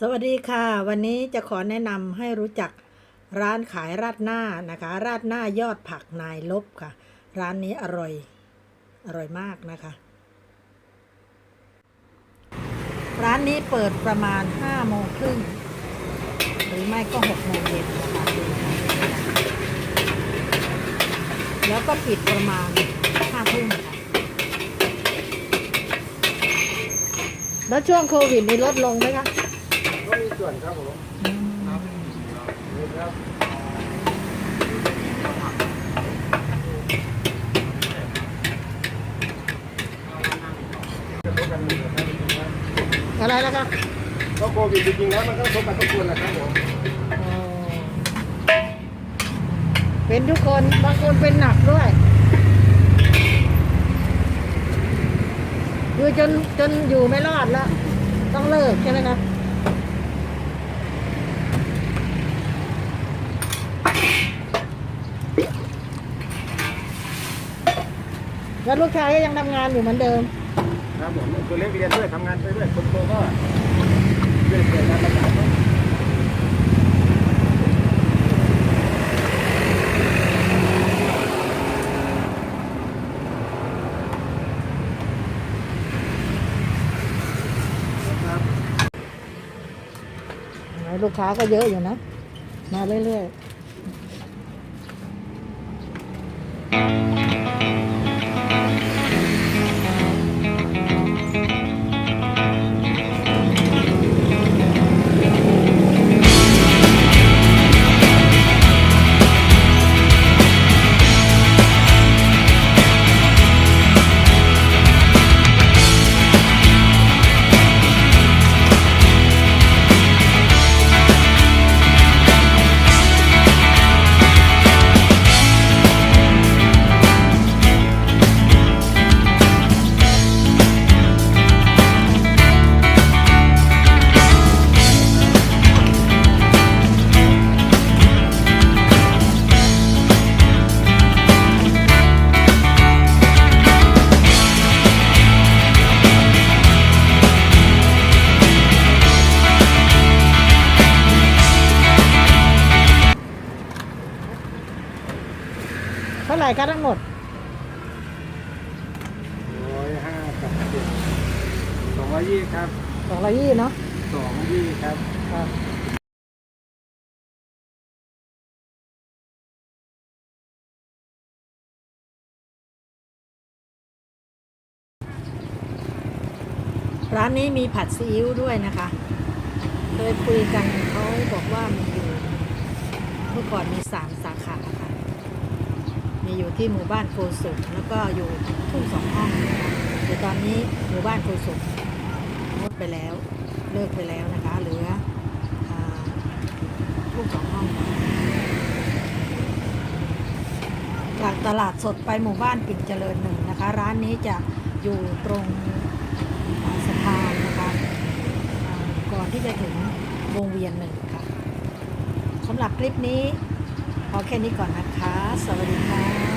สวัสดีค่ะ วันนี้จะขอแนะนำให้รู้จักร้านขายราดหน้านะคะ ราดหน้ายอดผักนายลบค่ะ ร้านนี้อร่อย อร่อยมากนะคะ ร้านนี้เปิดประมาณ5โมงครึ่งหรือไม่ก็6โมงเย็นนะคะแล้วก็ปิดประมาณ5ทุ่มค่ะแล้วช่วงโควิดนี้ลดลงไหมคะ ก็มีส่วนครับผมครับนี่ครับจะพบกันหนึ่งนะครับอะไรแล้วคะก็โควิดจริงๆแล้วมันก็พบกันทุกคนแหละครับผมเป็นทุกคนบางคนเป็นหนักด้วยคือจนจนอยู่ไม่รอดแล้ว ต้องเลิกใช่ไหมครับ แล้วลูกชายก็ยังทำงานอยู่เหมือนเดิม ครับผมตัวเล็กเรียนด้วยทำงานไปด้วยคนโตก็เรียนเรียนการประกาศเนาะลูกค้าก็เยอะอยู่นะ มาเรื่อยๆาไหร่คะทั้งหมดร้อยห้ากับเจ็ดสองร้อยยี่ครับสองร้อยยี่เนาะสองยี่ครับครับร้านนี้มีผัดซีอิ๊วด้วยนะคะ เคยคุยกันเขาบอกว่ามีอยู่เมื่อก่อนมีสามสาขาค่ะมี อยู่ที่หมู่บ้านโกสุมแล้วก็อยู่ทุ่งสองห้องแต่ตอนนี้หมู่บ้านโกสุมงดไปแล้วเลิกไปแล้วนะคะเหลืออทุ่งสองห้องจากตลาดสดไปหมู่บ้านปิ่นเจริญหนึ่งนะคะ ร้านนี้จะอยู่ตรงสะพานนะคะก่อนที่จะถึงวงเวียนหนึ่งค่ะสำหรับคลิปนี้ อแค่นี้ก่อนนะคะ สวัสดีค่ะ